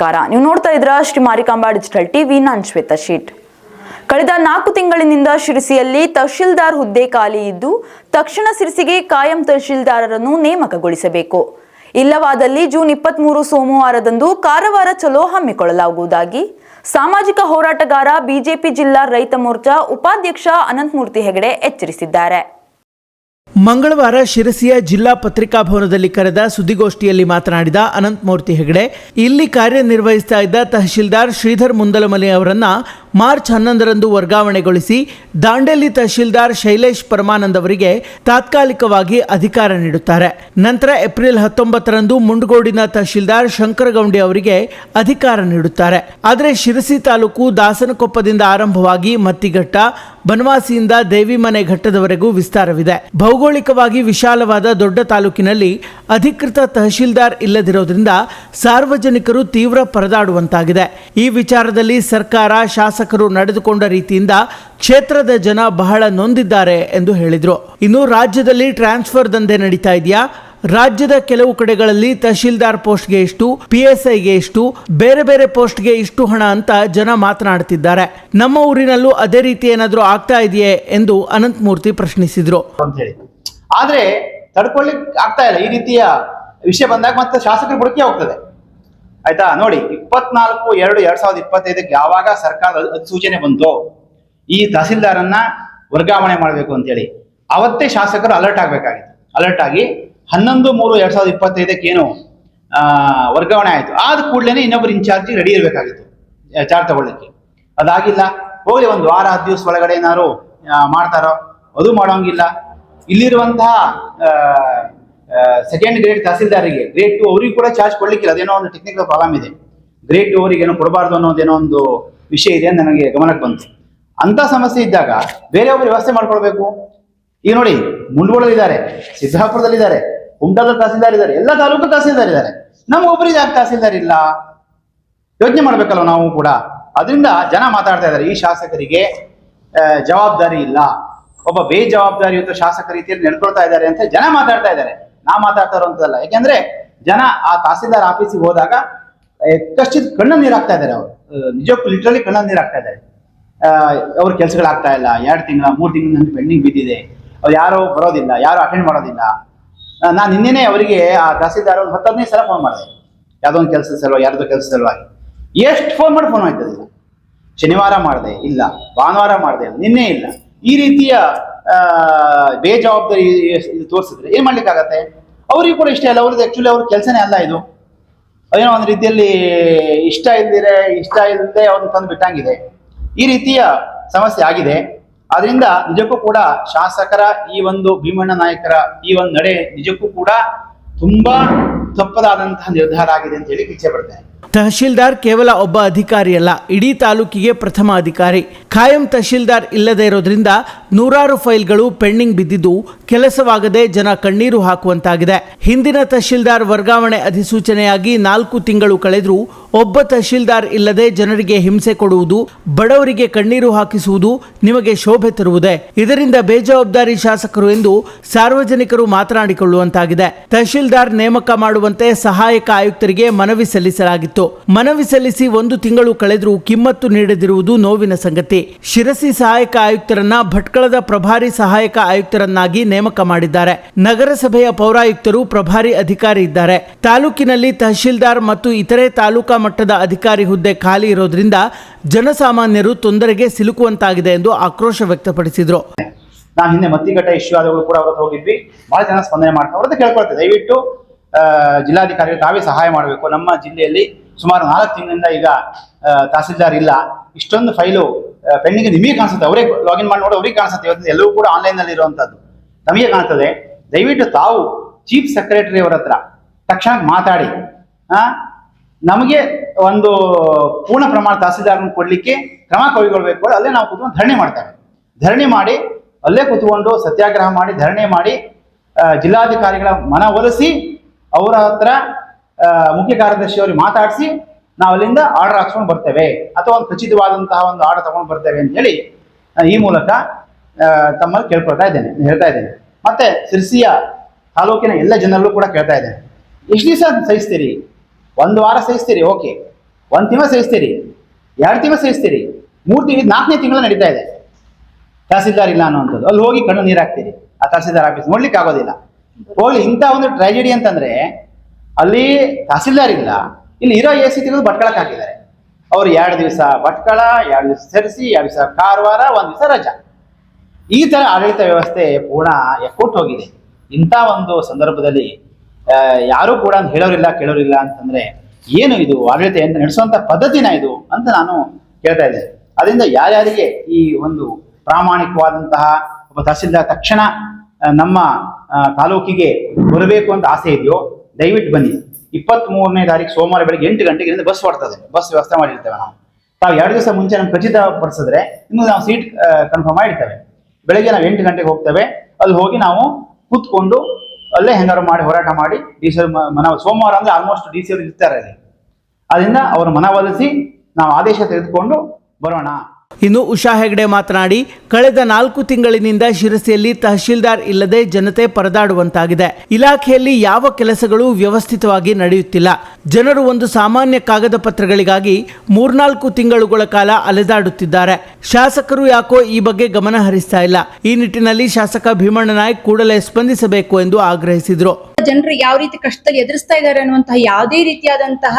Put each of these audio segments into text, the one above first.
ನಮಸ್ಕಾರ ನೀವು ನೋಡ್ತಾ ಇದ್ರ ಶ್ರೀ ಮಾರಿಕಾಂಬಾ ಡಿಜಿಟಲ್ ಟಿವಿ, ನಾನ್ ಶ್ವೇತಾ ಶೀಟ್. ಕಳೆದ ನಾಲ್ಕು ತಿಂಗಳಿನಿಂದ ಶಿರಸಿಯಲ್ಲಿ ತಹಶೀಲ್ದಾರ್ ಹುದ್ದೆ ಖಾಲಿ ಇದ್ದು, ತಕ್ಷಣ ಸಿರಿಸಿಗೆ ಕಾಯಂ ತಹಶೀಲ್ದಾರರನ್ನು ನೇಮಕಗೊಳಿಸಬೇಕು. ಇಲ್ಲವಾದಲ್ಲಿ ಜೂನ್ ಇಪ್ಪತ್ಮೂರು ಸೋಮವಾರದಂದು ಕಾರವಾರ ಚಲೋ ಹಮ್ಮಿಕೊಳ್ಳಲಾಗುವುದಾಗಿ ಸಾಮಾಜಿಕ ಹೋರಾಟಗಾರ ಬಿಜೆಪಿ ಜಿಲ್ಲಾ ರೈತ ಮೋರ್ಚಾ ಉಪಾಧ್ಯಕ್ಷ ಅನಂತಮೂರ್ತಿ ಹೆಗಡೆ ಎಚ್ಚರಿಸಿದ್ದಾರೆ. ಮಂಗಳವಾರ ಶಿರಸಿಯ ಜಿಲ್ಲಾ ಪತ್ರಿಕಾ ಭವನದಲ್ಲಿ ಕರೆದ ಸುದ್ದಿಗೋಷ್ಠಿಯಲ್ಲಿ ಮಾತನಾಡಿದ ಅನಂತಮೂರ್ತಿ ಹೆಗಡೆ, ಇಲ್ಲಿ ಕಾರ್ಯನಿರ್ವಹಿಸ್ತಾ ಇದ್ದ ತಹಶೀಲ್ದಾರ್ ಶ್ರೀಧರ್ ಮುಂದಲಮಲೆ ಅವರನ್ನ ಮಾರ್ಚ್ ಹನ್ನೊಂದರಂದು ವರ್ಗಾವಣೆಗೊಳಿಸಿ ದಾಂಡೇಲಿ ತಹಶೀಲ್ದಾರ್ ಶೈಲೇಶ್ ಪರಮಾನಂದ್ ಅವರಿಗೆ ತಾತ್ಕಾಲಿಕವಾಗಿ ಅಧಿಕಾರ ನೀಡುತ್ತಾರೆ. ನಂತರ ಏಪ್ರಿಲ್ ಹತ್ತೊಂಬತ್ತರಂದು ಮುಂಡಗೋಡಿನ ತಹಶೀಲ್ದಾರ್ ಶಂಕರಗೌಂಡಿ ಅವರಿಗೆ ಅಧಿಕಾರ ನೀಡುತ್ತಾರೆ. ಆದರೆ ಶಿರಸಿ ತಾಲೂಕು ದಾಸನಕೊಪ್ಪದಿಂದ ಆರಂಭವಾಗಿ ಮತ್ತಿಘಟ್ಟ ಬನವಾಸಿಯಿಂದ ದೇವಿಮನೆ ಘಟ್ಟದವರೆಗೂ ವಿಸ್ತಾರವಿದೆ. ಭೌಗೋಳಿಕವಾಗಿ ವಿಶಾಲವಾದ ದೊಡ್ಡ ತಾಲೂಕಿನಲ್ಲಿ ಅಧಿಕೃತ ತಹಶೀಲ್ದಾರ್ ಇಲ್ಲದಿರೋದ್ರಿಂದ ಸಾರ್ವಜನಿಕರು ತೀವ್ರ ಪರದಾಡುವಂತಾಗಿದೆ. ಈ ವಿಚಾರದಲ್ಲಿ ಸರ್ಕಾರ, ಶಾಸಕರು ನಡೆದುಕೊಂಡ ರೀತಿಯಿಂದ ಕ್ಷೇತ್ರದ ಜನ ಬಹಳ ನೊಂದಿದ್ದಾರೆ ಎಂದು ಹೇಳಿದರು. ಇನ್ನು ರಾಜ್ಯದಲ್ಲಿ ಟ್ರಾನ್ಸ್ಫರ್ ದಂಧೆ ನಡೀತಾ ಇದೆಯಾ? ರಾಜ್ಯದ ಕೆಲವು ಕಡೆಗಳಲ್ಲಿ ತಹಶೀಲ್ದಾರ್ ಪೋಸ್ಟ್ಗೆ ಇಷ್ಟು, ಪಿಎಸ್ಐಗೆ ಇಷ್ಟು, ಬೇರೆ ಬೇರೆ ಪೋಸ್ಟ್ಗೆ ಇಷ್ಟು ಹಣ ಅಂತ ಜನ ಮಾತನಾಡುತ್ತಿದ್ದಾರೆ ನಮ್ಮ ಊರಿನಲ್ಲೂ ಅದೇ ರೀತಿ ಏನಾದರೂ ಆಗ್ತಾ ಇದೆಯೇ ಎಂದು ಅನಂತಮೂರ್ತಿ ಪ್ರಶ್ನಿಸಿದರು. ಆದರೆ ತಡ್ಕೊಳ್ಳಿಕ್ ಆಗ್ತಾ ಇಲ್ಲ. ಈ ರೀತಿಯ ವಿಷಯ ಬಂದಾಗ ಮತ್ತೆ ಶಾಸಕರು ಬುಡಕಿ ಹೋಗ್ತದೆ. ಆಯ್ತಾ? ನೋಡಿ, ಇಪ್ಪತ್ನಾಲ್ಕು ಎರಡು ಎರಡ್ ಸಾವಿರದ ಇಪ್ಪತ್ತೈದಕ್ಕೆ ಯಾವಾಗ ಸರ್ಕಾರದ ಅಧಿಸೂಚನೆ ಬಂತು, ಈ ತಹಸೀಲ್ದಾರನ್ನ ವರ್ಗಾವಣೆ ಮಾಡಬೇಕು ಅಂತೇಳಿ ಅವತ್ತೇ ಶಾಸಕರು ಅಲರ್ಟ್ ಆಗ್ಬೇಕಾಗಿತ್ತು. ಅಲರ್ಟ್ ಆಗಿ ಹನ್ನೊಂದು ಮೂರು ಎರಡ್ ಸಾವಿರದ ಇಪ್ಪತ್ತೈದಕ್ಕೆ ಏನು ವರ್ಗಾವಣೆ ಆಯ್ತು. ಆದ ಕೂಡಲೇ ಇನ್ನೊಬ್ಬರು ಇನ್ಚಾರ್ಜ್ ರೆಡಿ ಇರಬೇಕಾಗಿತ್ತು ಚಾರ್ಜ್ ತಗೊಳ್ಳಿಕ್ಕೆ. ಅದಾಗಿಲ್ಲ. ಹೋಗಲಿ, ಒಂದು ವಾರ ಹತ್ತು ದಿವಸ ಒಳಗಡೆ ಏನಾದ್ರು ಮಾಡ್ತಾರೋ, ಅದು ಮಾಡೋಂಗಿಲ್ಲ. ಇಲ್ಲಿರುವಂತಹ ಸೆಕೆಂಡ್ ಗ್ರೇಡ್ ತಹಸೀಲ್ದಾರಿಗೆ ಗ್ರೇಡ್ ಟು ಅವರಿಗೂ ಕೂಡ ಚಾರ್ಜ್ ಕೊಡ್ಲಿಕ್ಕಿಲ್ಲ. ಅದೇನೋ ಒಂದು ಟೆಕ್ನಿಕಲ್ ಪ್ರಾಬ್ಲಮ್ ಇದೆ. ಗ್ರೇಡ್ ಟು ಅವರಿಗೆ ಏನೋ ಕೊಡಬಾರ್ದು ಅನ್ನೋದೇನೋ ಒಂದು ವಿಷಯ ಇದೆ ಅಂತ ನನಗೆ ಗಮನಕ್ಕೆ ಬಂತು. ಅಂತ ಸಮಸ್ಯೆ ಇದ್ದಾಗ ಬೇರೆಯೊಬ್ಬರು ವ್ಯವಸ್ಥೆ ಮಾಡ್ಕೊಳ್ಬೇಕು. ಈಗ ನೋಡಿ ಮುಂಡಗೋಳಲ್ಲಿದ್ದಾರೆ ಸಿದ್ದಾಪುರದಲ್ಲಿದ್ದಾರೆ ಕುಮಟಾದ ತಹಸೀಲ್ದಾರ್ ಇದ್ದಾರೆ, ಎಲ್ಲ ತಾಲೂಕು ತಹಸೀಲ್ದಾರ್ ಇದ್ದಾರೆ. ನಮ್ಮ ಒಬ್ಬರಿಗೆ ಯಾಕೆ ತಹಸೀಲ್ದಾರ್ ಇಲ್ಲ. ಯೋಚನೆ ಮಾಡ್ಬೇಕಲ್ವ ನಾವು ಕೂಡ. ಅದರಿಂದ ಜನ ಮಾತಾಡ್ತಾ ಇದ್ದಾರೆ. ಈ ಶಾಸಕರಿಗೆ ಜವಾಬ್ದಾರಿ ಇಲ್ಲ. ಒಬ್ಬ ಬೇಜವಾಬ್ದಾರಿಯುತ ಶಾಸಕ ರೀತಿಯಲ್ಲಿ ನಡ್ಕೊಳ್ತಾ ಇದ್ದಾರೆ ಅಂತ ಜನ ಮಾತಾಡ್ತಾ ಇದ್ದಾರೆ. ನಾ ಮಾತಾಡ್ತಾ ಇರೋಂಥದ್ದಲ್ಲ. ಯಾಕೆಂದ್ರೆ ಜನ ಆ ತಹಸೀಲ್ದಾರ್ ಆಫೀಸಿಗೆ ಹೋದಾಗ ಕಷ್ಟಿದ ಕಣ್ಣ ನೀರಾಗ್ತಾ ಇದ್ದಾರೆ ಅವರು. ನಿಜಕ್ಕೂ ಲಿಟ್ರಲಿ ಕಣ್ಣ ನೀರಾಗ್ತಾ ಇದ್ದಾರೆ. ಅವ್ರ ಕೆಲಸಗಳಾಗ್ತಾ ಇಲ್ಲ. ಎರಡು ತಿಂಗಳ, ಮೂರು ತಿಂಗಳ ಪೆಂಡಿಂಗ್ ಬಿದ್ದಿದೆ. ಅವ್ರು ಯಾರೋ ಬರೋದಿಲ್ಲ, ಯಾರು ಅಟೆಂಡ್ ಮಾಡೋದಿಲ್ಲ. ನಾನು ನಿನ್ನೆನೆ ಅವರಿಗೆ ಆ ತಹಸೀಲ್ದಾರ್ ಒಂದು ಹತ್ತು ಸಲ ಫೋನ್ ಮಾಡಿದೆ. ಯಾವುದೋ ಒಂದು ಕೆಲಸದ ಸಲುವಾಗಿ, ಯಾರ್ದೋ ಕೆಲಸದ ಸಲುವಾಗಿ. ಎಷ್ಟು ಫೋನ್ ಮಾಡಿ ಫೋನ್ ಆಯ್ತದಿಲ್ಲ ಶನಿವಾರ ಮಾಡಿದೆ, ಇಲ್ಲ. ಭಾನುವಾರ ಮಾಡಿದೆ ನಿನ್ನೆ ಇಲ್ಲ. ಈ ರೀತಿಯ ಬೇಜವಾಬ್ದಾರಿ ತೋರಿಸಿದ್ರೆ ಏನ್ ಮಾಡ್ಲಿಕ್ಕಾಗತ್ತೆ? ಅವರಿಗೂ ಕೂಡ ಇಷ್ಟ ಇಲ್ಲ, ಅವ್ರದ್ದು ಆಕ್ಚುಲಿ ಅವ್ರ ಕೆಲಸನೇ ಅಲ್ಲ ಇದು. ಏನೋ ಒಂದು ರೀತಿಯಲ್ಲಿ ಇಷ್ಟ ಇಲ್ದಿರೆ ಇಷ್ಟ ಇಲ್ಲದೆ ಅವ್ರನ್ನ ತಂದು ಬಿಟ್ಟಂಗಿದೆ. ಈ ರೀತಿಯ ಸಮಸ್ಯೆ ಆಗಿದೆ. ಅದರಿಂದ ನಿಜಕ್ಕೂ ಕೂಡ ಶಾಸಕರ ಈ ಒಂದು ಭೀಮಣ್ಣ ನಾಯಕರ ಈ ಒಂದು ನಡೆ ನಿಜಕ್ಕೂ ಕೂಡ ತುಂಬಾ ತಪ್ಪದಾದಂತಹ ನಿರ್ಧಾರ ಆಗಿದೆ ಅಂತ ಹೇಳಿ ಇಚ್ಛೆ ಪಡ್ತೇನೆ ತಹಶೀಲ್ದಾರ್ ಕೇವಲ ಒಬ್ಬ ಅಧಿಕಾರಿಯಲ್ಲ ಇಡೀ ತಾಲೂಕಿಗೆ ಪ್ರಥಮ ಅಧಿಕಾರಿ. ಖಾಯಂ ತಹಶೀಲ್ದಾರ್ ಇಲ್ಲದೇ ಇರೋದ್ರಿಂದ ನೂರಾರು ಫೈಲ್ಗಳು ಪೆಂಡಿಂಗ್ ಬಿದ್ದಿದ್ದು ಕೆಲಸವಾಗದೆ ಜನ ಕಣ್ಣೀರು ಹಾಕುವಂತಾಗಿದೆ. ಹಿಂದಿನ ತಹಶೀಲ್ದಾರ್ ವರ್ಗಾವಣೆ ಅಧಿಸೂಚನೆಯಾಗಿ ನಾಲ್ಕು ತಿಂಗಳು ಕಳೆದರೂ ಒಬ್ಬ ತಹಶೀಲ್ದಾರ್ ಇಲ್ಲದೆ ಜನರಿಗೆ ಹಿಂಸೆ ಕೊಡುವುದು, ಬಡವರಿಗೆ ಕಣ್ಣೀರು ಹಾಕಿಸುವುದು ನಿಮಗೆ ಶೋಭೆ ತರುವುದೇ. ಇದರಿಂದ ಬೇಜವಾಬ್ದಾರಿ ಶಾಸಕರು ಎಂದು ಸಾರ್ವಜನಿಕರು ಮಾತನಾಡಿಕೊಳ್ಳುವಂತಾಗಿದೆ. ತಹಶೀಲ್ದಾರ್ ನೇಮಕ ಮಾಡುವಂತೆ ಸಹಾಯಕ ಆಯುಕ್ತರಿಗೆ ಮನವಿ ಸಲ್ಲಿಸಲಾಗಿತ್ತು. ಮನವಿ ಸಲ್ಲಿಸಿ ಒಂದು ತಿಂಗಳು ಕಳೆದರೂ ಕಿಮ್ಮತ್ತು ನೀಡದಿರುವುದು ನೋವಿನ ಸಂಗತಿ. ಶಿರಸಿ ಸಹಾಯಕ ಆಯುಕ್ತರನ್ನ ಭಟ್ಕಳದ ಪ್ರಭಾರಿ ಸಹಾಯಕ ಆಯುಕ್ತರನ್ನಾಗಿ ನೇಮಕ ಮಾಡಿದ್ದಾರೆ. ನಗರಸಭೆಯ ಪೌರಾಯುಕ್ತರು ಪ್ರಭಾರಿ ಅಧಿಕಾರಿ ಇದ್ದಾರೆ. ತಾಲೂಕಿನಲ್ಲಿ ತಹಶೀಲ್ದಾರ್ ಮತ್ತು ಇತರೆ ತಾಲೂಕಾ ಮಟ್ಟದ ಅಧಿಕಾರಿ ಹುದ್ದೆ ಖಾಲಿ ಇರೋದ್ರಿಂದ ಜನಸಾಮಾನ್ಯರು ತೊಂದರೆಗೆ ಸಿಲುಕುವಂತಾಗಿದೆ ಎಂದು ಆಕ್ರೋಶ ವ್ಯಕ್ತಪಡಿಸಿದರು. ನಾನು ಹಿಂದೆ ಮತ್ತಿಘಟ್ಟ ಇಶ್ಯೂ ಆದಗಳು ಕೂಡ ಅವ್ರ ಹೋಗಿದ್ವಿ. ಬಹಳ ಜನ ಸ್ಪಂದನೆ ಅವ್ರದ್ದು ಕೇಳ್ಕೊಳ್ತೇವೆ ದಯವಿಟ್ಟು ಜಿಲ್ಲಾಧಿಕಾರಿಗಳು ತಾವೇ ಸಹಾಯ ಮಾಡಬೇಕು. ನಮ್ಮ ಜಿಲ್ಲೆಯಲ್ಲಿ ಸುಮಾರು ನಾಲ್ಕು ತಿಂಗಳಿಂದ ಈಗ ತಹಸೀಲ್ದಾರ್ ಇಲ್ಲ. ಇಷ್ಟೊಂದು ಫೈಲು ಪೆಂಡಿಂಗ್ ನಿಮಗೆ ಕಾಣಿಸುತ್ತೆ. ಅವರೇ ಲಾಗಿನ್ ಮಾಡಿ ನೋಡಿ, ಅವ್ರಿಗೆ ಕಾಣಿಸುತ್ತೆ. ಇವತ್ತು ಎಲ್ಲವೂ ಕೂಡ ಆನ್ಲೈನ್ನಲ್ಲಿ ಇರುವಂತದ್ದು ನಮಗೆ ಕಾಣ್ತದೆ. ದಯವಿಟ್ಟು ತಾವು ಚೀಫ್ ಸೆಕ್ರೆಟರಿ ಅವರ ಹತ್ರ ತಕ್ಷಣ ಮಾತಾಡಿ. ನಮಗೆ ಒಂದು ಪೂರ್ಣ ಪ್ರಮಾಣ ತಹಸೀಲ್ದಾರ್ ಕೊಡಲಿಕ್ಕೆ ಕ್ರಮ ಕೈಗೊಳ್ಬೇಕು ಅಲ್ಲೇ ನಾವು ಕೂತ್ಕೊಂಡು ಧರಣಿ ಮಾಡ್ತಾರೆ ಧರಣಿ ಮಾಡಿ, ಅಲ್ಲೇ ಕೂತ್ಕೊಂಡು ಸತ್ಯಾಗ್ರಹ ಮಾಡಿ, ಧರಣಿ ಮಾಡಿ ಜಿಲ್ಲಾಧಿಕಾರಿಗಳ ಮನವೊಲಿಸಿ ಅವರ ಹತ್ರ ಮುಖ್ಯ ಕಾರ್ಯದರ್ಶಿ ಅವ್ರಿಗೆ ಮಾತಾಡಿಸಿ, ನಾವು ಅಲ್ಲಿಂದ ಆರ್ಡರ್ ಹಾಕ್ಸ್ಕೊಂಡು ಬರ್ತೇವೆ. ಅಥವಾ ಒಂದು ಖಚಿತವಾದಂತಹ ಒಂದು ಆರ್ಡರ್ ತಗೊಂಡು ಬರ್ತೇವೆ ಅಂತ ಹೇಳಿ ಈ ಮೂಲಕ ತಮ್ಮಲ್ಲಿ ಕೇಳ್ಕೊಳ್ತಾ ಇದ್ದೇನೆ, ಹೇಳ್ತಾ ಇದ್ದೇನೆ. ಮತ್ತೆ ಸಿರ್ಸಿಯ ತಾಲೂಕಿನ ಎಲ್ಲ ಜನರಲ್ಲೂ ಕೂಡ ಕೇಳ್ತಾ ಇದೆ ಎಷ್ಟು ದಿವಸ ಸಹಿಸ್ತೀರಿ? ಒಂದು ವಾರ ಸಹಿಸ್ತೀರಿ? ಓಕೆ ಒಂದು ತಿಂಗಳ ಸಹಿಸ್ತೀರಿ? ಎರಡು ತಿಂಗಳ ಸಹಿಸ್ತೀರಿ? ಮೂರು ತಿಂಗಳು, ನಾಲ್ಕನೇ ತಿಂಗಳು ನಡೀತಾ ಇದೆ. ತಹಸೀಲ್ದಾರ್ ಇಲ್ಲ ಅನ್ನೋಂಥದ್ದು ಅಲ್ಲಿ ಹೋಗಿ ಕಣ್ಣು ನೀರು ಹಾಕ್ತೀರಿ ಆ ತಹಸೀಲ್ದಾರ್ ಆಫೀಸ್ ನೋಡ್ಲಿಕ್ಕೆ ಆಗೋದಿಲ್ಲ. ಹೋಗ್ಲಿ, ಇಂಥ ಒಂದು ಟ್ರಾಜಿಡಿ ಅಂತಂದ್ರೆ ಅಲ್ಲಿ ತಹಸೀಲ್ದಾರ್ ಇಲ್ಲ, ಇಲ್ಲಿ ಇರೋ ಎ ಸಿ ತೆಗೆದು ಭಟ್ಕಳಕ್ಕೆ ಹಾಕಿದ್ದಾರೆ ಅವ್ರು ಎರಡು ದಿವಸ ಭಟ್ಕಳ, ಎರಡು ದಿವಸ ಸೆರೆಸಿ, ಎರಡು ದಿವಸ ಕಾರವಾರ, ಒಂದು ದಿವಸ ರಜಾ. ಈ ತರ ಆಡಳಿತ ವ್ಯವಸ್ಥೆ ಪೂರ್ಣ ಎಕ್ಕೊಟ್ಟು ಹೋಗಿದೆ. ಇಂಥ ಒಂದು ಸಂದರ್ಭದಲ್ಲಿ ಯಾರು ಕೂಡ ಹೇಳೋರಿಲ್ಲ, ಕೇಳೋರಿಲ್ಲ ಅಂತಂದ್ರೆ ಏನು ಇದು ಆಡಳಿತ ಅಂತ ನಡೆಸುವಂತ ಪದ್ಧತಿನ ಇದು ಅಂತ ನಾನು ಕೇಳ್ತಾ ಇದ್ದೆ ಅದರಿಂದ ಯಾರ್ಯಾರಿಗೆ ಈ ಒಂದು ಪ್ರಾಮಾಣಿಕವಾದಂತಹ ಒಬ್ಬ ತಹಸೀಲ್ದಾರ್ ತಕ್ಷಣ ನಮ್ಮ ತಾಲೂಕಿಗೆ ಬರಬೇಕು ಅಂತ ಆಸೆ ಇದೆಯೋ, ದಯವಿಟ್ಟು ಬನ್ನಿ. ಇಪ್ಪತ್ತ್ ಮೂರನೇ ತಾರೀಕು ಸೋಮವಾರ ಬೆಳಗ್ಗೆ ಎಂಟು ಗಂಟೆಗೆ ಬಸ್ ಹೊಡ್ತದೆ ಬಸ್ ವ್ಯವಸ್ಥೆ ಮಾಡಿರ್ತೇವೆ ನಾವು. ತಾವು ಎರಡು ದಿವಸ ಮುಂಚೆ ನಮ್ಗೆ ಖಚಿತಪಡಿಸಿದ್ರೆ ಇನ್ನು ನಾವು ಸೀಟ್ ಕನ್ಫರ್ಮ್ ಮಾಡಿರ್ತೇವೆ. ಬೆಳಗ್ಗೆ ನಾವು ಎಂಟು ಗಂಟೆಗೆ ಹೋಗ್ತೇವೆ. ಅಲ್ಲಿ ಹೋಗಿ ನಾವು ಕೂತ್ಕೊಂಡು ಅಲ್ಲೇ ಹೆಂಗಾರು ಮಾಡಿ, ಹೋರಾಟ ಮಾಡಿ ಡಿ ಸಿ ಮನ ಸೋಮವಾರ ಅಂದ್ರೆ ಆಲ್ಮೋಸ್ಟ್ ಡಿ ಸಿ ಅವರು ಇರ್ತಾರೆ ಅಲ್ಲಿ. ಅದರಿಂದ ಅವರ ಮನವೊಲಿಸಿ ನಾವು ಆದೇಶ ತೆಗೆದುಕೊಂಡು ಬರೋಣ. ಇನ್ನು ಉಷಾ ಹೆಗಡೆ ಮಾತನಾಡಿ, ಕಳೆದ ನಾಲ್ಕು ತಿಂಗಳಿನಿಂದ ಶಿರಸಿಯಲ್ಲಿ ತಹಶೀಲ್ದಾರ್ ಇಲ್ಲದೆ ಜನತೆ ಪರದಾಡುವಂತಾಗಿದೆ. ಇಲಾಖೆಯಲ್ಲಿ ಯಾವ ಕೆಲಸಗಳು ವ್ಯವಸ್ಥಿತವಾಗಿ ನಡೆಯುತ್ತಿಲ್ಲ. ಜನರು ಒಂದು ಸಾಮಾನ್ಯ ಕಾಗದ ಪತ್ರಗಳಿಗಾಗಿ ಮೂರ್ನಾಲ್ಕು ತಿಂಗಳುಗಳ ಕಾಲ ಅಲೆದಾಡುತ್ತಿದ್ದಾರೆ. ಶಾಸಕರು ಯಾಕೋ ಈ ಬಗ್ಗೆ ಗಮನ ಹರಿಸ್ತಾ ಇಲ್ಲ. ಈ ನಿಟ್ಟಿನಲ್ಲಿ ಶಾಸಕ ಭೀಮಣ್ಣ ನಾಯ್ಕ್ ಕೂಡಲೇ ಸ್ಪಂದಿಸಬೇಕು ಎಂದು ಆಗ್ರಹಿಸಿದರು. ಜನರು ಯಾವ ರೀತಿ ಕಷ್ಟದಲ್ಲಿ ಎದುರಿಸ್ತಾ ಇದ್ದಾರೆ ಅನ್ನುವಂತಹ ಯಾವುದೇ ರೀತಿಯಾದಂತಹ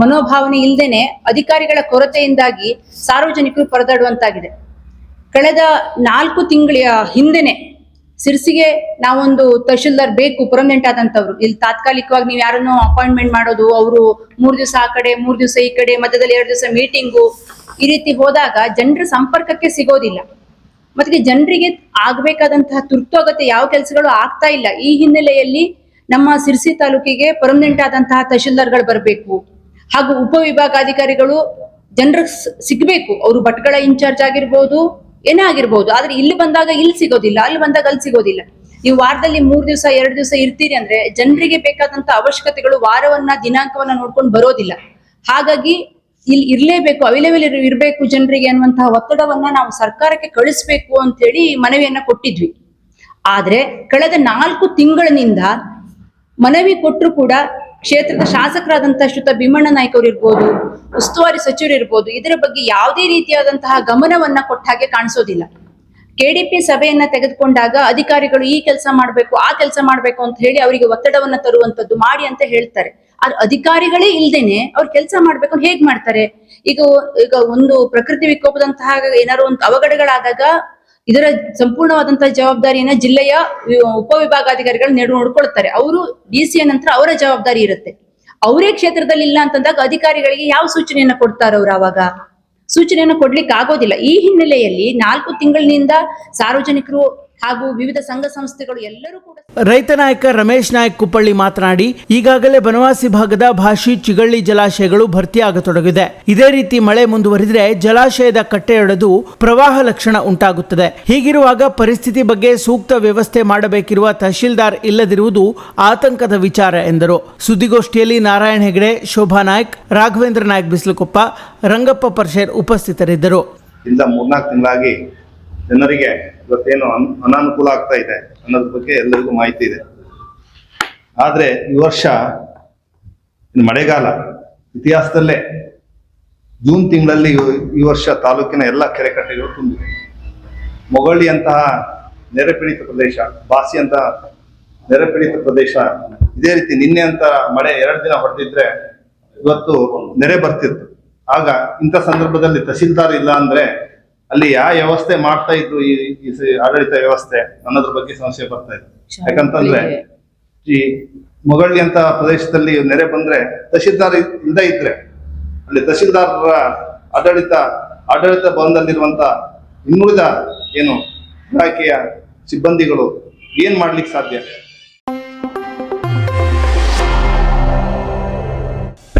ಮನೋಭಾವನೆ ಇಲ್ಲದೇನೆ ಅಧಿಕಾರಿಗಳ ಕೊರತೆಯಿಂದಾಗಿ ಸಾರ್ವಜನಿಕರು ಪರದಾಡುವಂತಾಗಿದೆ. ಕಳೆದ ನಾಲ್ಕು ತಿಂಗಳ ಹಿಂದೆನೆ ಸಿರ್ಸಿಗೆ ನಾವೊಂದು ತಹಶೀಲ್ದಾರ್ ಬೇಕು ಪರ್ಮನೆಂಟ್ ಆದಂತವ್ರು ಇಲ್ಲಿ ತಾತ್ಕಾಲಿಕವಾಗಿ ನೀವು ಯಾರನ್ನೋ ಅಪಾಯಿಂಟ್ಮೆಂಟ್ ಮಾಡೋದು, ಅವರು ಮೂರು ದಿವಸ ಆ ಕಡೆ, ಮೂರು ದಿವಸ ಈ ಕಡೆ, ಮಧ್ಯದಲ್ಲಿ ಎರಡು ದಿವಸ ಮೀಟಿಂಗು, ಈ ರೀತಿ ಹೋದಾಗ ಜನರ ಸಂಪರ್ಕಕ್ಕೆ ಸಿಗೋದಿಲ್ಲ. ಮತ್ತೆ ಜನರಿಗೆ ಆಗ್ಬೇಕಾದಂತಹ ತುರ್ತು ಅಗತ್ಯ ಯಾವ ಕೆಲಸಗಳು ಆಗ್ತಾ ಇಲ್ಲ. ಈ ಹಿನ್ನೆಲೆಯಲ್ಲಿ ನಮ್ಮ ಸಿರ್ಸಿ ತಾಲೂಕಿಗೆ ಪರ್ಮನೆಂಟ್ ಆದಂತಹ ತಹಶೀಲ್ದಾರ್ಗಳು ಬರಬೇಕು. ಹಾಗೂ ಉಪವಿಭಾಗಾಧಿಕಾರಿಗಳು ಜನರಿಗೆ ಸಿಗ್ಬೇಕು. ಅವರು ಭಟ್ಗಳ ಇನ್ಚಾರ್ಜ್ ಆಗಿರ್ಬೋದು, ಏನೇ ಆಗಿರ್ಬೋದು. ಆದ್ರೆ ಇಲ್ಲಿ ಬಂದಾಗ ಇಲ್ಲಿ ಸಿಗೋದಿಲ್ಲ, ಅಲ್ಲಿ ಬಂದಾಗ ಅಲ್ಲಿ ಸಿಗೋದಿಲ್ಲ. ನೀವು ವಾರದಲ್ಲಿ ಮೂರ್ ದಿವಸ, ಎರಡು ದಿವಸ ಇರ್ತೀರಿ ಅಂದ್ರೆ ಜನರಿಗೆ ಬೇಕಾದಂತ ಅವಶ್ಯಕತೆಗಳು ವಾರವನ್ನ, ದಿನಾಂಕವನ್ನ ನೋಡ್ಕೊಂಡು ಬರೋದಿಲ್ಲ. ಹಾಗಾಗಿ ಇಲ್ಲಿ ಇರ್ಲೇಬೇಕು ಅವೈಲೇಬಲ್ ಇರಬೇಕು ಜನರಿಗೆ ಅನ್ನುವಂತಹ ಒತ್ತಡವನ್ನ ನಾವು ಸರ್ಕಾರಕ್ಕೆ ಕಳಿಸ್ಬೇಕು ಅಂತ ಹೇಳಿ ಮನವಿಯನ್ನ ಕೊಟ್ಟಿದ್ವಿ. ಆದ್ರೆ ಕಳೆದ ನಾಲ್ಕು ತಿಂಗಳಿನಿಂದ ಮನವಿ ಕೊಟ್ಟರು ಕೂಡ ಕ್ಷೇತ್ರದ ಶಾಸಕರಾದಂತಹ ಶ್ರುತ ಭೀಮಣ್ಣ ನಾಯ್ಕ ಅವರು ಇರ್ಬೋದು, ಉಸ್ತುವಾರಿ ಸಚಿವರು ಇರ್ಬೋದು, ಇದರ ಬಗ್ಗೆ ಯಾವುದೇ ರೀತಿಯಾದಂತಹ ಗಮನವನ್ನ ಕೊಟ್ಟ ಹಾಗೆ ಕಾಣಿಸೋದಿಲ್ಲ. ಕೆಡಿಪಿ ಸಭೆಯನ್ನ ತೆಗೆದುಕೊಂಡಾಗ ಅಧಿಕಾರಿಗಳು ಈ ಕೆಲಸ ಮಾಡಬೇಕು, ಆ ಕೆಲಸ ಮಾಡಬೇಕು ಅಂತ ಹೇಳಿ ಅವರಿಗೆ ಒತ್ತಡವನ್ನ ತರುವಂತದ್ದು ಮಾಡಿ ಅಂತ ಹೇಳ್ತಾರೆ. ಆದ್ರೆ ಅಧಿಕಾರಿಗಳೇ ಇಲ್ದೇನೆ ಅವ್ರು ಕೆಲಸ ಮಾಡ್ಬೇಕು ಹೇಗ್ ಮಾಡ್ತಾರೆ? ಈಗ ಈಗ ಒಂದು ಪ್ರಕೃತಿ ವಿಕೋಪದಂತಹ ಏನಾದ್ರು ಒಂದು ಅವಘಡಗಳಾದಾಗ ಇದರ ಸಂಪೂರ್ಣವಾದಂತಹ ಜವಾಬ್ದಾರಿಯನ್ನ ಜಿಲ್ಲೆಯ ಉಪ ಉಪವಿಭಾಗಾಧಿಕಾರಿಗಳು ನೆಡು ನೋಡ್ಕೊಳ್ತಾರೆ. ಅವರು ಡಿ ಸಿ ನಂತರ ಅವರ ಜವಾಬ್ದಾರಿ ಇರುತ್ತೆ. ಅವರೇ ಕ್ಷೇತ್ರದಲ್ಲಿ ಇಲ್ಲ ಅಂತಂದಾಗ ಅಧಿಕಾರಿಗಳಿಗೆ ಯಾವ ಸೂಚನೆಯನ್ನ ಕೊಡ್ತಾರೆ ಅವ್ರು ಅವಾಗ ಸೂಚನೆಯನ್ನು ಕೊಡ್ಲಿಕ್ಕೆ ಆಗೋದಿಲ್ಲ ಈ ಹಿನ್ನೆಲೆಯಲ್ಲಿ ನಾಲ್ಕು ತಿಂಗಳಿನಿಂದ ಸಾರ್ವಜನಿಕರು ಹಾಗೂ ವಿವಿಧ ಸಂಘ ಸಂಸ್ಥೆಗಳು ಎಲ್ಲರೂ ಕೂಡ ರೈತ ನಾಯಕ ರಮೇಶ್ ನಾಯಕ್ ಕುಪ್ಪಳ್ಳಿ ಮಾತನಾಡಿ ಈಗಾಗಲೇ ಬನವಾಸಿ ಭಾಗದ ಭಾಷಿ ಚಿಗಳ್ಳಿ ಜಲಾಶಯಗಳು ಭರ್ತಿಯಾಗತೊಡಗಿದೆ. ಇದೇ ರೀತಿ ಮಳೆ ಮುಂದುವರಿದರೆ ಜಲಾಶಯದ ಕಟ್ಟೆಯೊಡೆದು ಪ್ರವಾಹ ಲಕ್ಷಣ ಉಂಟಾಗುತ್ತದೆ. ಹೀಗಿರುವಾಗ ಪರಿಸ್ಥಿತಿ ಬಗ್ಗೆ ಸೂಕ್ತ ವ್ಯವಸ್ಥೆ ಮಾಡಬೇಕಿರುವ ತಹಶೀಲ್ದಾರ್ ಇಲ್ಲದಿರುವುದು ಆತಂಕದ ವಿಚಾರ ಎಂದರು. ಸುದ್ದಿಗೋಷ್ಠಿಯಲ್ಲಿ ನಾರಾಯಣ ಹೆಗಡೆ ಶೋಭಾ ನಾಯ್ಕ್ ರಾಘವೇಂದ್ರ ನಾಯ್ಕ್ ಬಿಸ್ಲುಕೊಪ್ಪ ರಂಗಪ್ಪ ಪರ್ಷೇರ್ ಉಪಸ್ಥಿತರಿದ್ದರು. ಇಂದ ಮೂರ್ನಾಲ್ಕು ತಿಂಗಳಾಗಿ ಜನರಿಗೆ ಇವತ್ತೇನು ಅನ್, ಅನಾನುಕೂಲ ಆಗ್ತಾ ಇದೆ ಅನ್ನೋದ್ರ ಬಗ್ಗೆ ಎಲ್ಲರಿಗೂ ಮಾಹಿತಿ ಇದೆ. ಆದ್ರೆ ಈ ವರ್ಷ ಮಳೆಗಾಲ, ಇತಿಹಾಸದಲ್ಲೇ ಜೂನ್ ತಿಂಗಳಲ್ಲಿ ಈ- ವರ್ಷ ತಾಲೂಕಿನ ಎಲ್ಲ ಕೆರೆ ಕಟ್ಟೆಗಳು ತುಂಬಿವೆ. ಮೊಗಳಿ ಅಂತಹ ನೆರೆ ಪೀಡಿತ ಪ್ರದೇಶ, ಬಾಸಿ ಅಂತ ನೆರೆಪೀಡಿತ ಪ್ರದೇಶ, ಇದೇ ರೀತಿ ನಿನ್ನೆ ಅಂತ ಮಳೆ ಎರಡು ದಿನ ಹೊಡೆದಿದ್ರೆ ಇವತ್ತು ನೆರೆ ಬರ್ತಿತ್ತು. ಆಗ ಇಂಥ ಸಂದರ್ಭದಲ್ಲಿ ತಹಸೀಲ್ದಾರ್ ಇಲ್ಲ ಅಂದ್ರೆ ಅಲ್ಲಿ ಯಾವ ವ್ಯವಸ್ಥೆ ಮಾಡ್ತಾ ಇದ್ರು ಈ ಈ ಸ- ಆಡಳಿತ ವ್ಯವಸ್ಥೆ? ಅನ್ನೋದ್ರ ಬಗ್ಗೆ ಸಮಸ್ಯೆ ಬರ್ತಾ ಇದೆ. ಯಾಕಂತಂದ್ರೆ ಈ ಮೊಗಳಿ ಅಂತ ಪ್ರದೇಶದಲ್ಲಿ ನೆರೆ ಬಂದ್ರೆ ತಹಶೀಲ್ದಾರ್ ಇಲ್- ಇಲ್ದೇ ಇದ್ರೆ ಅಲ್ಲಿ ತಹಶೀಲ್ದಾರರ ಆಡಳಿತ ಆಡಳಿತ ಭವನದಲ್ಲಿರುವಂತ ಇನ್ನುಳಿದ ಏನು ಇಲಾಖೆಯ ಸಿಬ್ಬಂದಿಗಳು ಏನ್ ಮಾಡ್ಲಿಕ್ಕೆ ಸಾಧ್ಯ?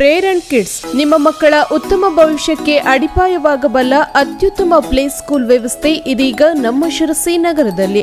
ಪ್ರೇರಣ್ ಕಿಡ್ಸ್ ನಿಮ್ಮ ಮಕ್ಕಳ ಉತ್ತಮ ಭವಿಷ್ಯಕ್ಕೆ ಅಡಿಪಾಯವಾಗಬಲ್ಲ ಅತ್ಯುತ್ತಮ ಪ್ಲೇ ಸ್ಕೂಲ್ ವ್ಯವಸ್ಥೆ ಇದೀಗ ನಮ್ಮ ಶಿರಸಿ ನಗರದಲ್ಲಿ.